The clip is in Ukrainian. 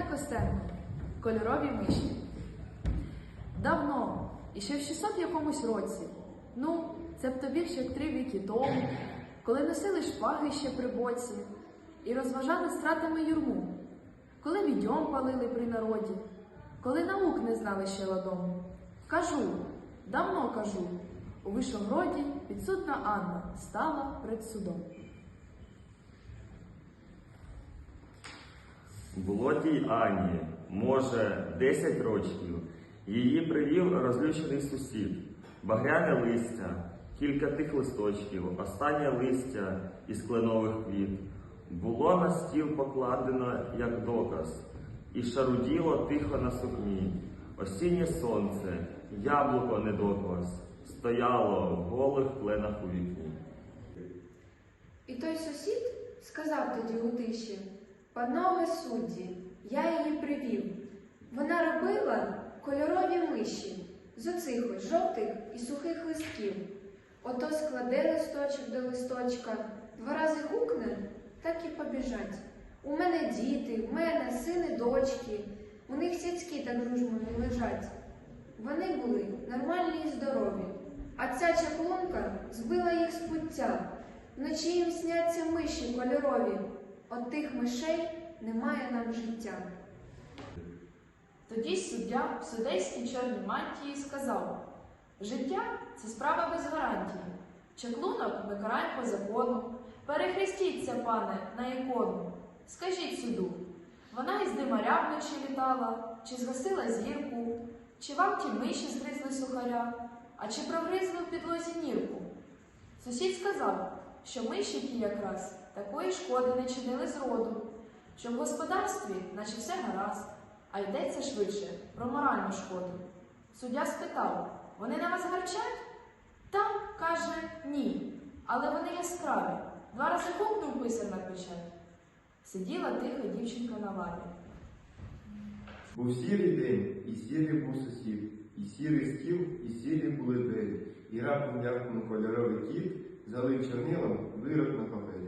Ірина Костенко. Кольорові миші. Давно, і ще в 600 якомусь році. Ну, це б тобі ще три віки тому, коли носили шпаги ще при боці і розважали стратами юрму, коли відьом палили при народі, коли наук не знали ще ладому. Кажу, давно кажу, у Вишогроді підсудна Анна стала перед судом. Було тій Ані, може, 10 рочків. Її привів розлючений сусід, багряне листя, кілька тих листочків, останнє листя із кленових квіт. Було на стіл покладено як доказ, і шаруділо тихо на сукні. Осіннє сонце, яблуко недоказ, стояло в голих кленах у вікні. І той сусід сказав тоді у тиші, панове судді, я її привів. Вона робила кольорові миші з оцих жовтих і сухих листків. Ото складе листочок до листочка, два рази гукне, так і побіжать. У мене діти, в мене сини, дочки, у них сяцькі так дружбою лежать. Вони були нормальні і здорові, а ця чаклунка збила їх з пуття. Вночі їм сняться миші кольорові. От тих мишей немає нам життя. Тоді суддя в судейській чорній мантії сказав: життя це справа без гарантії. Чаклунок ми караємо по закону. Перехрестіться, пане, на ікону. Скажіть суду, вона із димаря вночі літала, чи згасила зірку, чи вам ті миші згризли сухаря, а чи прогризли в підлозі нірку? Сусід сказав, що миші ті якраз такої шкоди не чинили зроду, що в господарстві, наче все гаразд, а йдеться швидше про моральну шкоду. Суддя спитав, вони на вас гарчать? Там, каже, ні, але вони яскраві. Два рази гукнув писар на печать. Сиділа тихо дівчинка на лаві. Був сірий день, і сірий був сусід, і сірий стіл, і сірі були двері, і раптом дякнув кольоровий кіт, залив чорнилом вирок на папері.